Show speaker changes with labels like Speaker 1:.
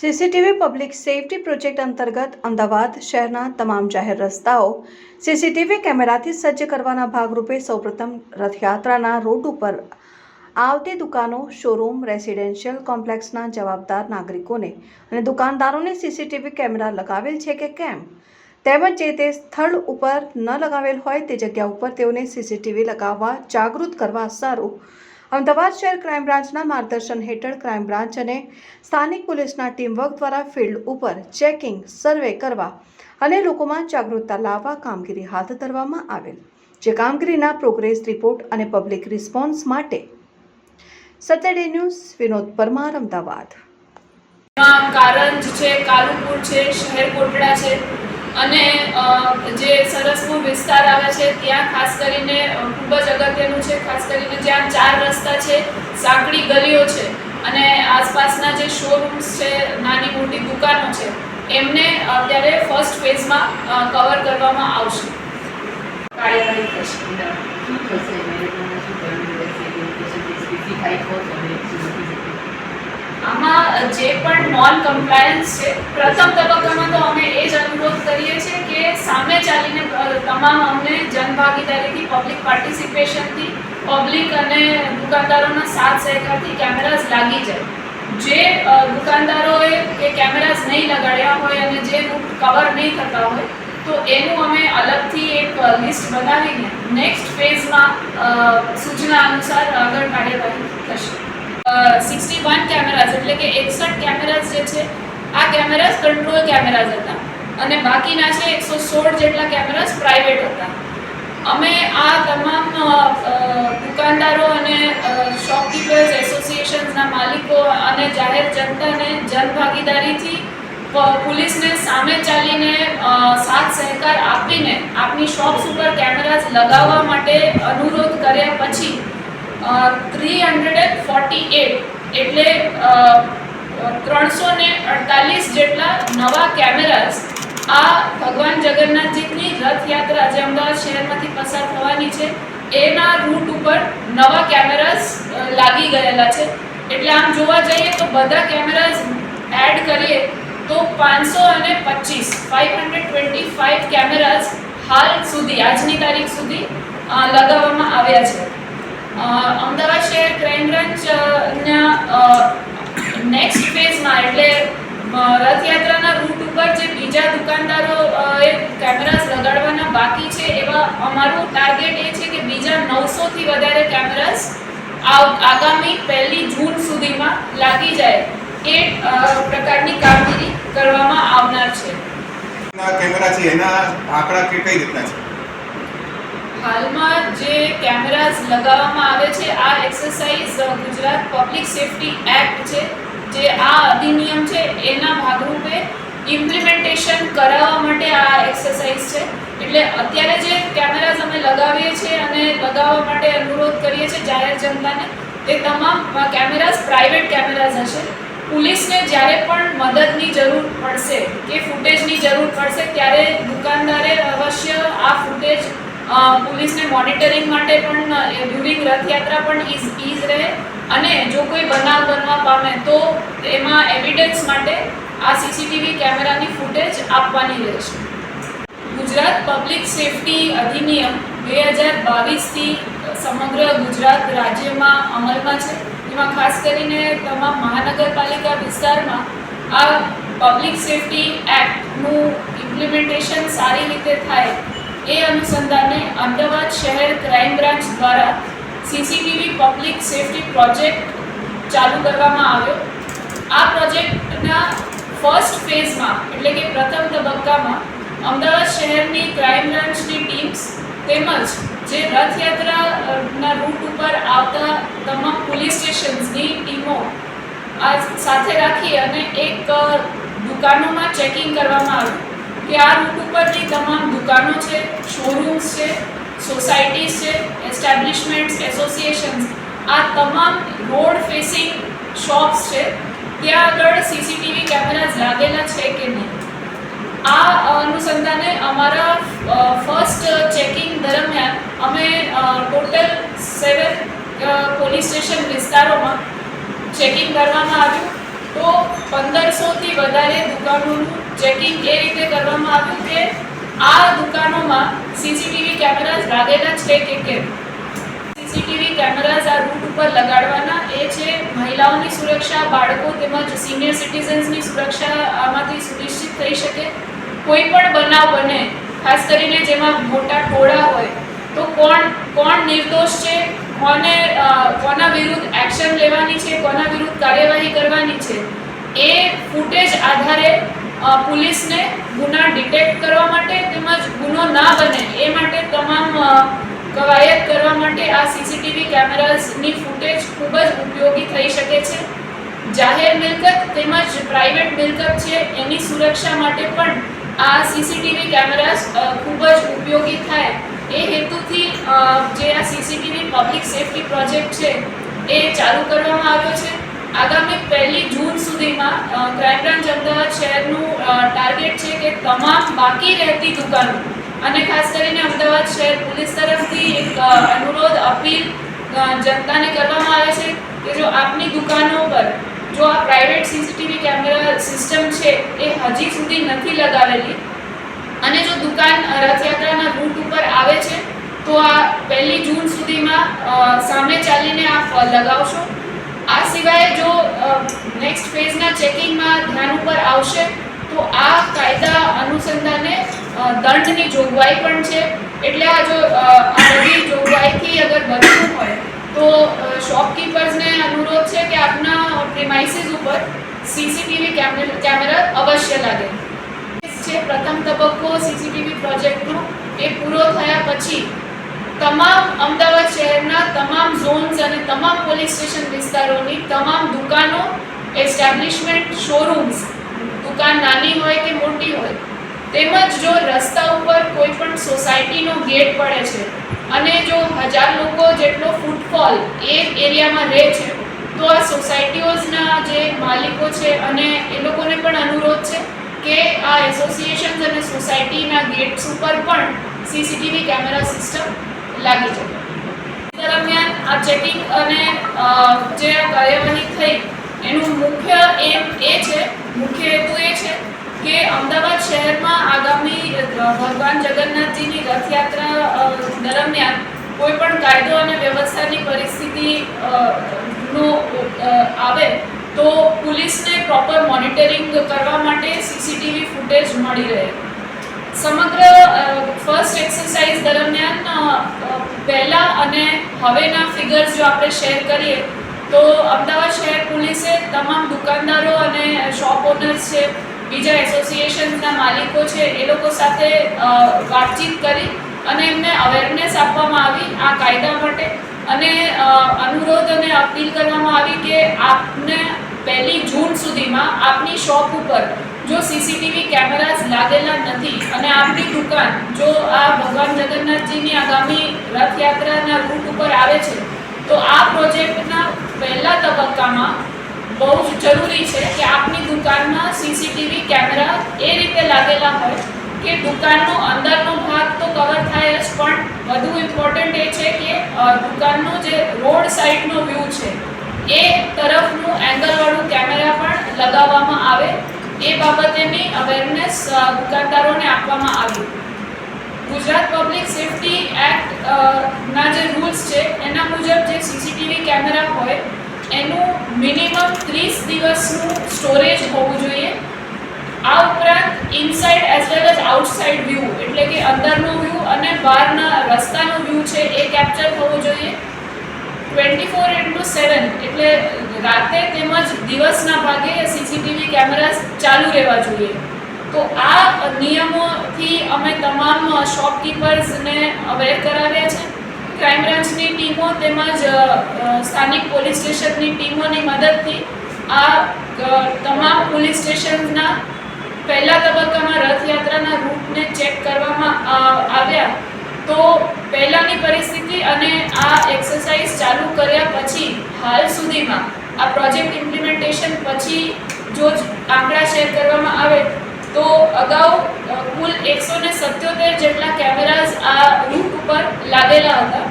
Speaker 1: CCTV public safety project અંતર્ગત અમદાવાદ શહેરના તમામ જાહેર રસ્તાઓ સીસીટીવી કેમેરાથી સજ્જ કરવાના ભાગરૂપે સૌપ્રથમ રથયાત્રાના રોડ ઉપર આવતી દુકાનો શોરૂમ રેસિડેન્શિયલ કોમ્પ્લેક્સના જવાબદાર નાગરિકોને અને દુકાનદારોને સીસીટીવી કેમેરા લગાવેલ છે કે કેમ? તેમજ જે તે સ્થળ ઉપર ન લગાવેલ હોય તે જગ્યા ઉપર તેઓને સીસીટીવી લગાવવા જાગૃત કરવા સારું અમદાવાદ શહેર ક્રાઇમ બ્રાન્ચના માર્ગદર્શન હેઠળ ક્રાઇમ બ્રાન્ચ અને સ્થાનિક પોલીસના ટીમવર્ક દ્વારા ફિલ્ડ ઉપર ચેકિંગ, સર્વે કરવા અને લોકોમાં જાગૃતતા લાવવા કામગીરી હાથ ધરવામાં આવેલ, જે કામગીરીના પ્રોગ્રેસ રિપોર્ટ અને પબ્લિક રિસ્પોન્સ માટે સતડે ન્યૂઝ, વિનોદ પરમાર, અમદાવાદ.
Speaker 2: કારંજ છે, કાલુપુર છે, શહેર કોટડા છે. અને જે સરસપુર વિસ્તાર આવે છે ત્યાં ખાસ કરીને ખૂબ જ અગત્યનું છે ખાસ કરીને જ્યાં ચાર રસ્તા છે સાંકડી ગલીઓ છે અને આસપાસના જે શોરૂમ્સ છે નાની મોટી દુકાનો છે એમને અત્યારે ફર્સ્ટ ફેઝમાં કવર કરવામાં આવશે કાર્યવાહી થશે
Speaker 3: શું થશે મેરેથોનમાં શું કરવું રહેશે એવું કશું સ્પેસિફાઈ કહો તમે
Speaker 2: આમાં જે પણ નોન કમ્પ્લાયન્સ છે, પ્રથમ તબક્કામાં તો અમે એ જ અનુરોધ કરીએ છીએ કે સામે ચાલીને તમામ અમને જનભાગીદારીથી પબ્લિક પાર્ટિસિપેશનથી પબ્લિક અને દુકાનદારોના સાથ સહકારથી કેમેરાઝ લાગી જાય. જે દુકાનદારોએ કે કેમેરાઝ નહીં લગાડ્યા હોય અને જે રૂટ કવર નહીં થતા હોય, તો એનું અમે અલગથી એક લિસ્ટ બનાવીને નેક્સ્ટ ફેઝમાં સૂચના અનુસાર આગળ કાર્યવાહી થશે. સિક્સટી વન કેમેરાઝ, એટલે કે એકસઠ કેમેરાઝ જે છે, આ કેમેરાઝ કંટ્રોલ કેમેરાઝ હતા. અને બાકીના છે એકસો સોળ જેટલા કેમેરાઝ પ્રાઇવેટ હતા. અમે આ તમામ દુકાનદારો અને શોપકીપર્સ એસોસિએશન્સના માલિકો અને જાહેર જનતાને જનભાગીદારીથી પોલીસને સામે ચાલીને સાથ સહકાર આપીને આપની શોપ્સ ઉપર કેમેરાઝ લગાવવા માટે અનુરોધ કર્યા three hundred and forty eight એટલે ત્રણસો ને અડતાલીસ જેટલા નવા કેમેરાઝ આ ભગવાન જગન્નાથજીની રથયાત્રા જે અમદાવાદ શહેરમાંથી પસાર થવાની છે, એના રૂટ ઉપર નવા કેમેરાઝ લાગી ગયેલા છે. એટલે આમ જોવા જઈએ તો બધા કેમેરાઝ એડ કરીએ તો પાંચસો અને પચીસ five hundred twenty five cameras હાલ સુધી, આજની તારીખ સુધી લગાવવામાં આવ્યા છે. અમદાવાદ શહેર ક્રાઇમ બ્રાન્ચના નેક્સ્ટ ફેઝમાં એટલે રથયાત્રાના રૂટ ઉપર જે બીજા દુકાનદારો એ કેમેરાસ લગાડવાના બાકી છે, એવા અમારું ટાર્ગેટ એ છે કે બીજા નવસોથી વધારે કેમેરાસ આગામી પહેલી જૂન સુધીમાં લાગી જાય એ પ્રકારની કામગીરી કરવામાં આવનાર છે.
Speaker 4: કેમેરા છે, એના આંકડા કે કઈ રીતના છે?
Speaker 2: હાલમાં જે કેમેરાઝ લગાવવામાં આવે છે, આ exercise Gujarat public safety act છે, જે આ અધિનિયમ છે, એના ભાગરૂપે ઇમ્પ્લિમેન્ટેશન કરાવવા માટે આ એક્સરસાઇઝ છે. એટલે અત્યારે જે કેમેરાઝ અમે લગાવીએ છીએ અને લગાવવા માટે અનુરોધ કરીએ છીએ જાહેર જનતાને, તે તમામ કેમેરાઝ, પ્રાઇવેટ કેમેરાઝ હશે. પોલીસને જ્યારે પણ મદદની જરૂર પડશે કે ફૂટેજની જરૂર પડશે, ત્યારે દુકાનદારે અવશ્ય આ ફૂટેજ પોલીસને મોનિટરિંગ માટે પણ ડ્યુરિંગ રથયાત્રા પણ ઇઝ ઇઝ રહે. અને જો કોઈ બનાવ બનવા પામે, તો એમાં એવિડન્સ માટે આ સીસીટીવી કેમેરાની ફૂટેજ આપવાની રહેશે. ગુજરાત પબ્લિક સેફટી અધિનિયમ બે હજાર બાવીસથી સમગ્ર ગુજરાત રાજ્યમાં અમલમાં છે. એમાં ખાસ કરીને તમામ મહાનગરપાલિકા વિસ્તારમાં આ પબ્લિક સેફટી એક્ટનું ઇમ્પ્લિમેન્ટેશન સારી રીતે થાય એ અનુસંધાને અમદાવાદ શહેર ક્રાઇમ બ્રાન્ચ દ્વારા સીસીટીવી પબ્લિક સેફટી પ્રોજેક્ટ ચાલુ કરવામાં આવ્યો. આ પ્રોજેક્ટના ફર્સ્ટ ફેઝમાં, એટલે કે પ્રથમ તબક્કામાં, અમદાવાદ શહેરની ક્રાઇમ બ્રાન્ચની ટીમ્સ તેમજ જે રથયાત્રાના રૂટ ઉપર આવતા તમામ પોલીસ સ્ટેશન્સની ટીમો આ સાથે રાખી અને એક દુકાનોમાં ચેકિંગ કરવામાં આવ્યું. કે આ રૂટ ઉપરની તમામ દુકાનો છે શોરૂમ્સ છે સોસાયટીઝ છે એસ્ટાબ્લિશમેન્ટ્સ એસોસિએશન્સ આ તમામ રોડ ફેસિંગ શોપ્સ છે, ત્યાં આગળ સીસીટીવી કેમેરાઝ લાગેલા છે કે નહીં? આ અનુસંધાને અમારા ફર્સ્ટ ચેકિંગ દરમિયાન અમે ટોટલ સેવન પોલીસ સ્ટેશન વિસ્તારોમાં ચેકિંગ કરવામાં આવ્યું. તો પંદરસોથી વધારે દુકાનોનું ચેકિંગ એ રીતે કરવામાં આવ્યું કે આ દુકાનોમાં સીસીટીવી કેમેરાઝ લાગેલા છે કે કેમ? સીસીટીવી કેમેરાઝ આ રૂટ ઉપર લગાડવાના એ છે મહિલાઓની સુરક્ષા, બાળકો તેમજ સિનિયર સિટીઝન્સની સુરક્ષા આમાંથી સુનિશ્ચિત થઈ શકે. કોઈ પણ બનાવ બને, ખાસ કરીને જેમાં મોટા ટોળા હોય, તો કોણ કોણ નિર્દોષ છે? કોને કોના વિરુદ્ધ એક્શન લેવાની છે, કોના વિરુદ્ધ કાર્યવાહી કરવાની છે, એ ફૂટેજ આધારે પોલીસને ગુના ડિટેક્ટ કરવા માટે તેમજ ગુનો ના બને એ માટે તમામ કવાયત કરવા માટે આ સીસીટીવી કેમેરાઝની ફૂટેજ ખૂબ જ ઉપયોગી થઈ શકે છે. જાહેર મિલકત તેમજ પ્રાઇવેટ મિલકત છે, એની સુરક્ષા માટે પણ આ સીસીટીવી કેમેરાઝ ખૂબ જ ઉપયોગી થાય. એ હેતુથી જે આ સીસીટીવી પબ્લિક સેફટી પ્રોજેક્ટ છે, એ ચાલુ કરવામાં આવ્યો છે. આગામી પહેલી જૂન સુધીમાં ક્રાઇમ બ્રાન્ચ અમદાવાદ શહેરનું ટાર્ગેટ છે કે તમામ બાકી રહેતી દુકાનો, અને ખાસ કરીને અમદાવાદ શહેર પોલીસ તરફથી એક અનુરોધ, અપીલ જનતાને કરવામાં આવે છે કે જો આપની દુકાનો પર, જો આ પ્રાઇવેટ સીસીટીવી કેમેરા સિસ્ટમ છે, એ હજી સુધી નથી લગાવેલી અને જો દુકાન રથયાત્રાના રૂટ ઉપર આવે છે, તો આ પહેલી જૂન સુધીમાં સામે ચાલીને આપ લગાવશો. આ સિવાય જો નેક્સ્ટ ફેઝના ચેકિંગમાં ધ્યાન ઉપર આવશે, તો આ કાયદા અનુસંધાને દંડની જોગવાઈ પણ છે. એટલે આ જો આ બધી જોગવાઈથી અગર બચવું હોય, તો શોપકીપર્સને અનુરોધ છે કે આપના પ્રિમાઇસીસ ઉપર સીસીટીવી કેમેરા અવશ્ય લાગે. છે પ્રથમ તબક્કો સીસીટીવી પ્રોજેક્ટનો. એ પૂરો થયા પછી તમામ અમદાવાદ શહેરના તમામ ઝોન્સ અને તમામ પોલીસ સ્ટેશન વિસ્તારોની તમામ દુકાનો, એસ્ટાબ્લિશમેન્ટ, શોરૂમ્સ, દુકાન નાની હોય કે મોટી હોય, તેમજ જો રસ્તા ઉપર કોઈ પણ સોસાયટીનો ગેટ પડે છે અને જો હજાર લોકો જેટલો ફૂટફોલ એ એરિયામાં રહે છે, તો આ સોસાયટીઓના જે માલિકો છે અને એ લોકોને પણ અનુરોધ છે કે આ એસોસિએશન્સ અને સોસાયટીના ગેટ્સ ઉપર પણ સીસીટીવી કેમેરા સિસ્ટમ લાગી છે. દરમિયાન આ ચેકિંગ અને જે કાર્યવાહી થઈ, એનું મુખ્ય એમ એ છે, મુખ્ય હેતુ એ છે કે અમદાવાદ શહેરમાં આગામી ભગવાન જગન્નાથજીની રથયાત્રા દરમિયાન કોઈ પણ કાયદો અને વ્યવસ્થાની પરિસ્થિતિ નો આવે તો પોલીસને પ્રોપર મોનિટરિંગ કરવા માટે સીસીટીવી ફૂટેજ મળી રહે. સમગ્ર ફર્સ્ટ એક્સરસાઇઝ દરમિયાન પહેલા અને હવેના ફિગર્સ જો આપણે શેર કરીએ, તો અમદાવાદ શહેર પોલીસે તમામ દુકાનદારો અને શોપ ઓનર્સ છે, બીજા એસોસિએશન્સના માલિકો છે, એ લોકો સાથે વાતચીત કરી અને એમને અવેરનેસ આપવામાં આવી આ કાયદા માટે. અને અનુરોધ અને અપીલ કરવામાં આવી કે આપને પહેલી જૂન સુધીમાં આપની શોપ ઉપર જો સીસીટીવી કેમેરાઝ લાગેલા નથી અને આપની દુકાન જો આ ભગવાન જગન્નાથજીની આગામી રથયાત્રાના રૂટ ઉપર આવે છે, તો આ પ્રોજેક્ટના પહેલા તબક્કામાં બહુ જ જરૂરી છે કે આપની દુકાનમાં સીસીટીવી કેમેરા એ રીતે લાગેલા હોય કે દુકાનનો અંદરનો ભાગ તો કવર થાય જ, પણ વધુ ઇમ્પોર્ટન્ટ એ છે કે દુકાનનો જે રોડ સાઈડનો વ્યૂ છે, એ તરફનું એંગલવાળું કેમેરા પણ લગાવવામાં આવે. એ બાબતેની અવેરનેસ દુકાનદારોને આપવામાં આવી. ગુજરાત પબ્લિક સેફટી એક્ટ ના જે રૂલ્સ છે, એના મુજબ જે સીસીટીવી કેમેરા હોય, એનું મિનિમમ ત્રીસ દિવસનું સ્ટોરેજ હોવું જોઈએ. આ ઉપરાંત inside as well as outside view એટલે કે અંદરનો વ્યૂ અને બહારના રસ્તાનો વ્યૂ છે, એ કેપ્ચર થવો જોઈએ. ટ્વેન્ટી ફોર ઇન્ટુ સેવન એટલે રાતે તેમજ દિવસના ભાગે સીસીટીવી કેમેરા ચાલુ રહેવા જોઈએ. તો આ નિયમોથી અમે તમામ શોપકીપર્સને અવેર કરાવ્યા છે. ક્રાઇમ બ્રાન્ચની ટીમો તેમજ સ્થાનિક પોલીસ સ્ટેશનની ટીમોની મદદથી આ તમામ પોલીસ સ્ટેશનના પહેલા તબક્કામાં રથયાત્રાના રૂટને ચેક કરવામાં આવ્યા. તો પહેલાંની પરિસ્થિતિ અને આ એક્સરસાઇઝ ચાલુ કર્યા પછી, હાલ સુધીમાં, આ પ્રોજેક્ટ ઇમ્પ્લિમેન્ટેશન પછી જો આંકડા શેર કરવામાં આવે, તો અગાઉ કુલ એકસો ને સત્યોતેર જેટલા કેમેરાઝ આ રૂટ ઉપર લાગેલા હતા.